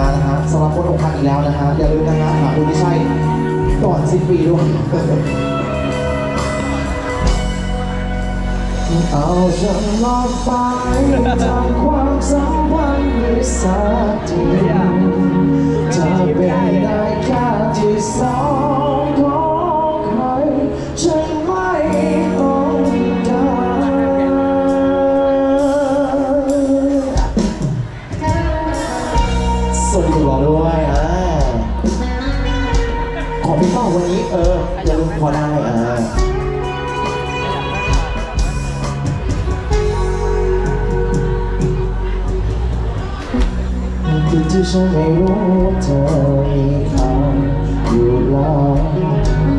มานะฮะสำหรับคนอกหักอีกแล้วนะฮะอย่าลืมนะฮะหาคนที่ใช่ก่อนสิ้นปีด้วยเอาฉันลอกไปจากความสัมพันธ์ในสักทีจะเป็น ขอพี่ป้องวันนี้ เอออย่าลืมพอได้เอ่าคือที่ฉันไม่รู้เธอมีเขาอยู่แล้ว